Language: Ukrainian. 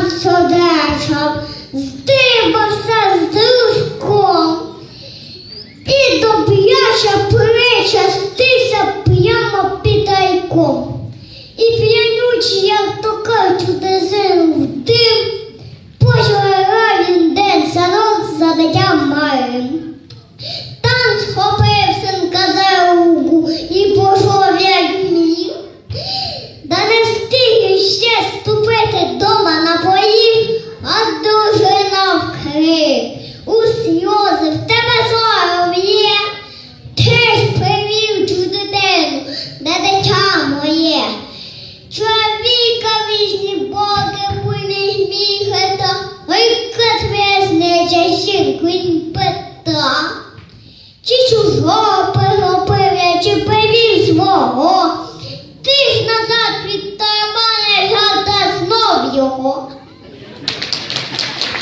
Сон содечок, здивався з дружком. І до п'яча причастився прямо під тайком. І п'янючий, як то кажуть, avó